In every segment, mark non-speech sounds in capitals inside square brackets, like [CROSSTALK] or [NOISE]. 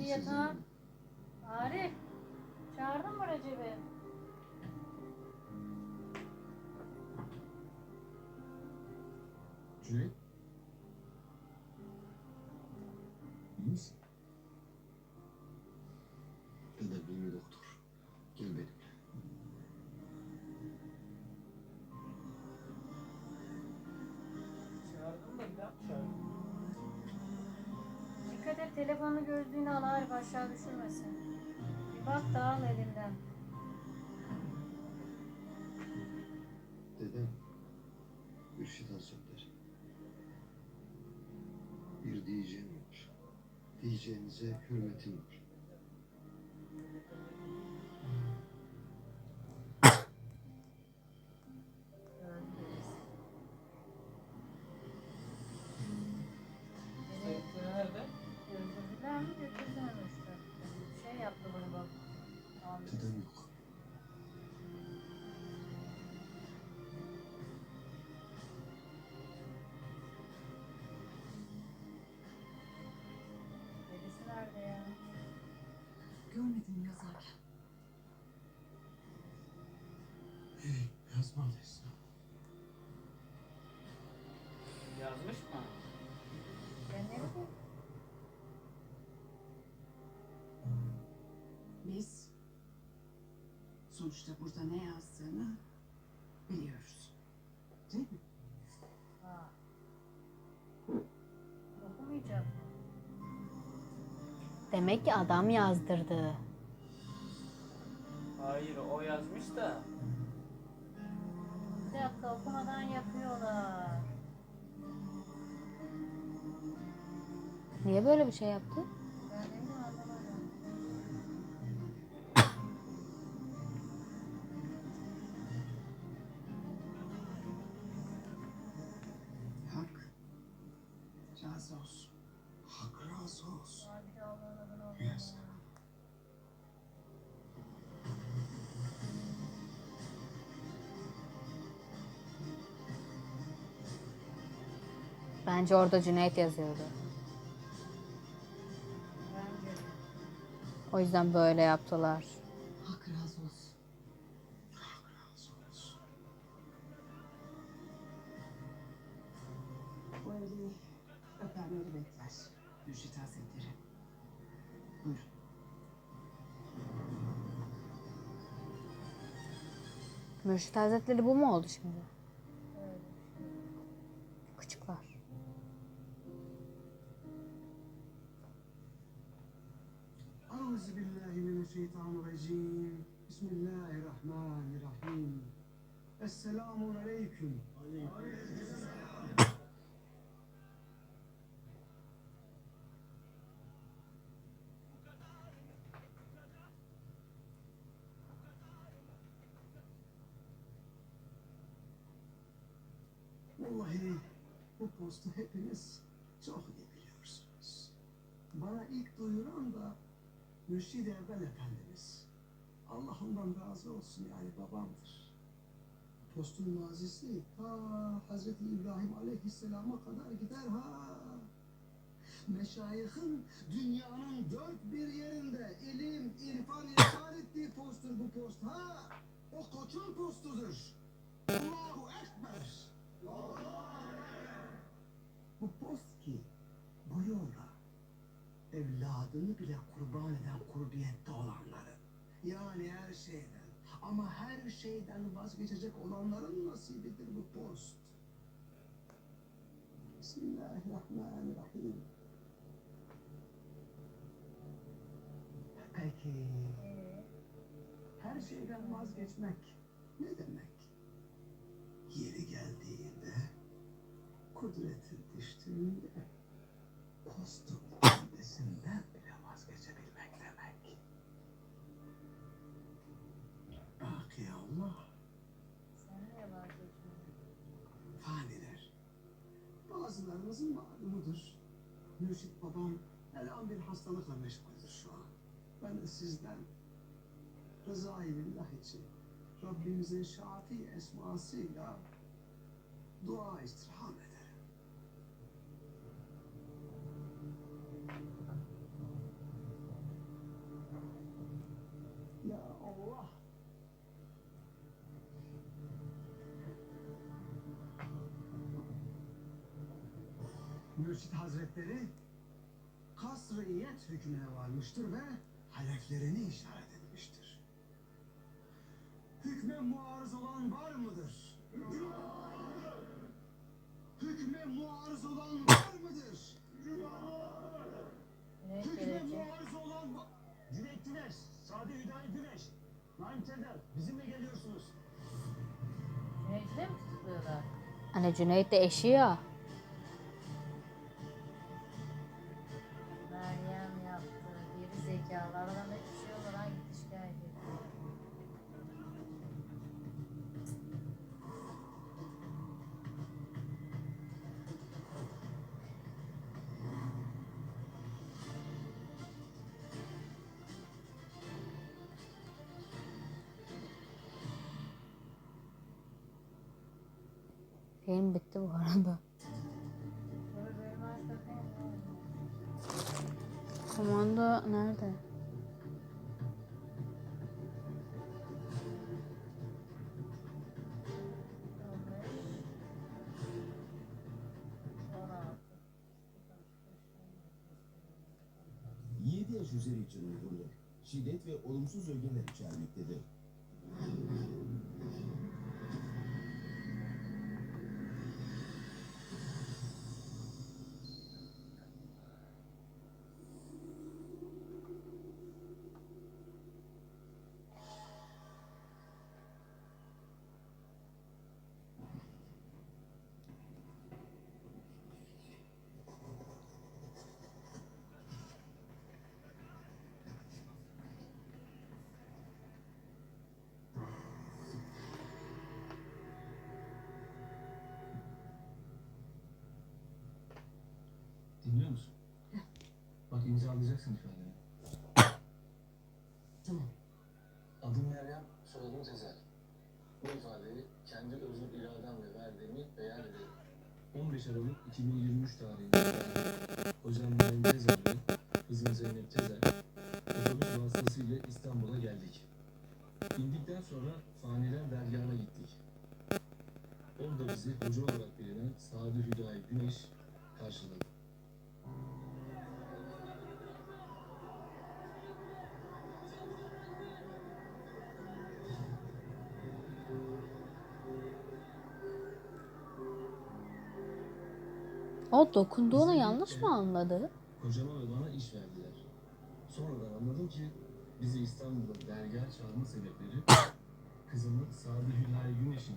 Hadi yatağa. Arif, çağırdın mı Recep'i? Cüneyt. Dikkat telefonu gözlüğünü al Arif aşağı düşürmesin. Bir bak da al elinden. Dedem. Mürşit Hazretleri. Bir diyeceğim var. Diyeceğinize hürmetim var. Yazmış mı? Ben ne bileyim? Biz sonuçta burada ne yazdığını biliyoruz. Değil mi? Ha. Demek ki adam yazdırdı. Hayır o yazmış da. Bir dakika okumadan yapıyorlar. Niye böyle bir şey yaptı? Ben anlamadım. Hak razı olsun. Hak razı olsun. De Allah'ın adını. Yes. Bence orada Cüneyt yazıyordu. O yüzden böyle yaptılar. Hak razı olsun. Hak razı olsun. Bu evli öpenleri bekler. Mürşit Hazretleri. Buyurun. Mürşit Hazretleri bu mu oldu şimdi? أعوذ بالله من الشيطان الرجيم بسم الله الرحمن الرحيم السلام عليكم Vallahi bu postu hepiniz çok iyi biliyorsunuz. Bana ilk duyuran da Mürşid Evvel Efendimiz. Allah ondan razı olsun yani babamdır. Postun mazisi ta Hazreti İbrahim Aleyhisselam'a kadar gider ha. Meşayihin dünyanın dört bir yerinde ilim, irfan, irfan ettiği posttur bu post ha. O koçun postudur. Allahu Ekber. Bu post ki bu yolda evladını bile kurban eden kurbiyette olanların yani her şeyden ama her şeyden vazgeçecek olanların nasibidir bu post. Bismillahirrahmanirrahim. Peki her şeyden vazgeçmek ne demek? Yeri geldiğinde, kudretin düştüğünde, postun kendisinden bile vazgeçebilmek demek. Baki Allah, sen niye vazgeçmedin? faniler. Bazılarımızın malumudur. Mürşit babam elan bir hastalıkla meşguldür şu an. Ben de sizden rızayı billah için Rabbimizin şafi esmasıyla dua istirham ederim. Mürşit Hazretleri kasr-ı iyet hükmüne varmıştır ve hedeflerini işaret etmiştir. Hükme muarız olan var mıdır? Hükme muarız olan var mıdır? Hükme muarız olan var... Cüneyt Güneş, Sade Hüdayi Güneş. Naim Teder, bizimle geliyorsunuz. Cüneyt'i de mi tutukluyorlar? Hani Cüneyt de eşi ya. Film bitti bu arada. Komando nerede? On altı. 7 yaş üzeri için uygundur. Şiddet ve olumsuz ögeler içermektedir. Bak imzalayacaksın ifadeni. [COUGHS] Tamam. Adım Meryem, soyadım Tezer. Bu ifadeyi kendi özgür irademle verdiğimi beyan ederim. 15 Aralık 2023 tarihinde hocam Meryem Tezer ve kızım Zeynep Tezer otobüs vasıtasıyla İstanbul'a geldik. İndikten sonra Faniler Dergahı'na gittik. Orada bizi hoca olarak bilinen Sadi Hüdayi Güneş karşıladı. Dokunduğunu yanlış mı anladı? Kocama ve bana iş verdiler. Sonradan anladım ki bizi İstanbul'da dergah çağırma sebepleri [COUGHS] kızımı Sadi Hülayi Güneş'in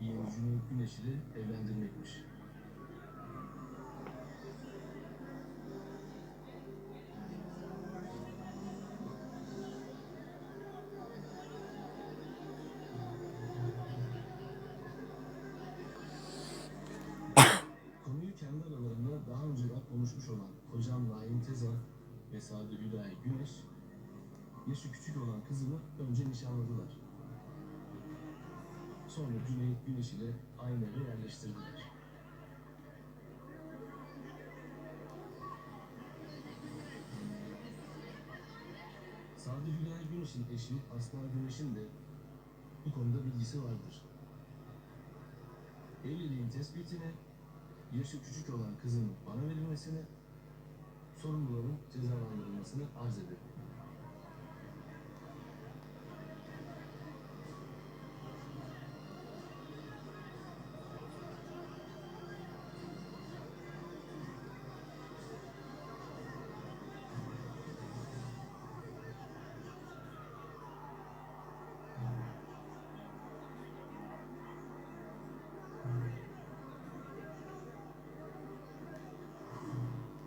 yeğeni Cüneyt Güneş ile evlendirmekmiş. Kocam Naim Tezar ve Sadi Hüdayi Güneş, yaşı küçük olan kızını önce nişanladılar. Sonra Cüneyt Güneş ile aynı eve yerleştirdiler. Sadi Hüdayi Güneş'in eşi Aslan Güneş'in de bu konuda bilgisi vardır. Evliliğin tespitini yaşı küçük olan kızın bana verilmesini, sorumluların cezalandırılmasını arz ederim.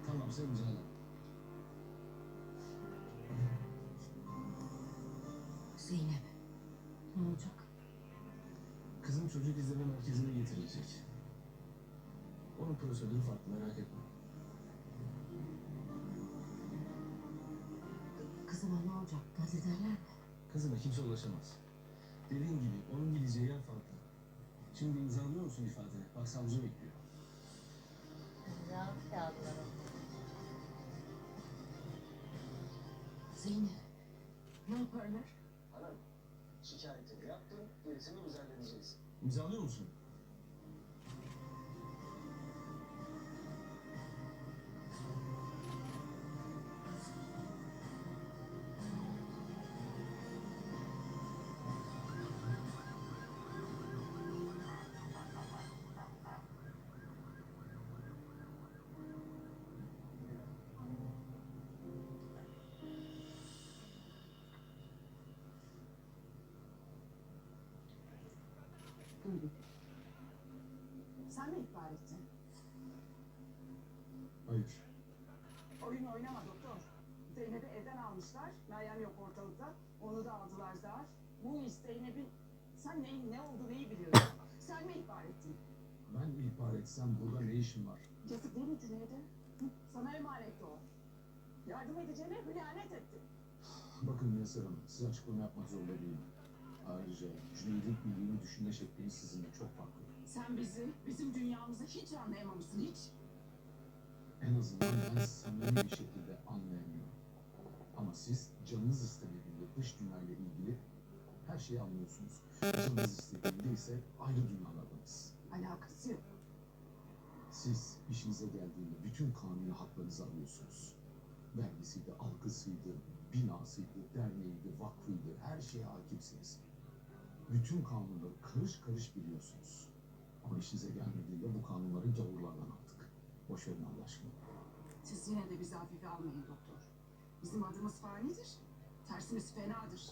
Tamam sen imzala. Zeynep. Ne olacak? Kızım çocuk izleme merkezine getirilecek. Onun prosedürü farklı merak etme. Kızıma ne olacak? Gazeteler mi? Kızıma kimse ulaşamaz. Dediğin gibi onun gideceği yer farklı. Şimdi imzalıyor musun ifadeni? Bak savcı bekliyor. İmzalı kağıtları. Zeynep. Ne yaparlar? Biz halledeceğiz. İmzalıyor musun? Sen mi ihbar ettin? Hayır. Oyun oynama doktor. Zeynep'i evden almışlar. Meryem yok ortalıkta. Onu da aldılar zar. Bu iş Zeynep'in... Sen neyin ne olduğunu iyi biliyorsun. Sen mi ihbar ettin? Ben ihbar etsem burada ne işim var? Yazık değil mi Cüneyt'e? Sana emanetti o. Yardım edeceğine hıyanet etti. Bakın Yasir Hanım, size açıklama yapmak zorunda değilim. Ayrıca Cüneyt'in iyiliğini düşünme şekliniz sizinle çok farklı. Sen bizi, bizim dünyamızı hiç anlayamamışsın hiç. En azından ben samimi bir şekilde anlayamıyorum. Ama siz canınız istemediğinde dış dünyayla ilgili her şeyi anlıyorsunuz. Canınız istediğinde ise ayrı dünyalardasınız. Alakası yok. Siz işinize geldiğinde bütün kanuni haklarınızı alıyorsunuz. Vergisiydi, algısıydı, binasıydı, derneğiydi, vakfıydı, her şeye hakimsiniz. Bütün kanunları karış karış biliyorsunuz. Ama işinize gelmediğinde bu kanunları gavurlardan aldık. Boş verin Allah aşkına. Siz yine de bizi hafife almayın doktor. Bizim adımız fanidir. Tersimiz fenadır.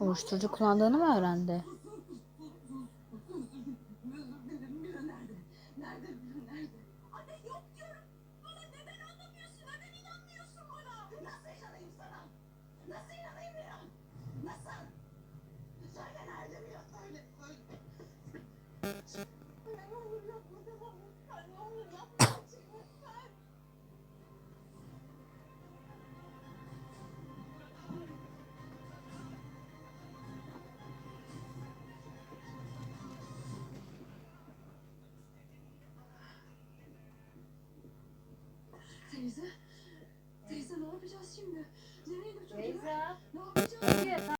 Uyuşturucu kullandığını mı öğrendi? Teyze,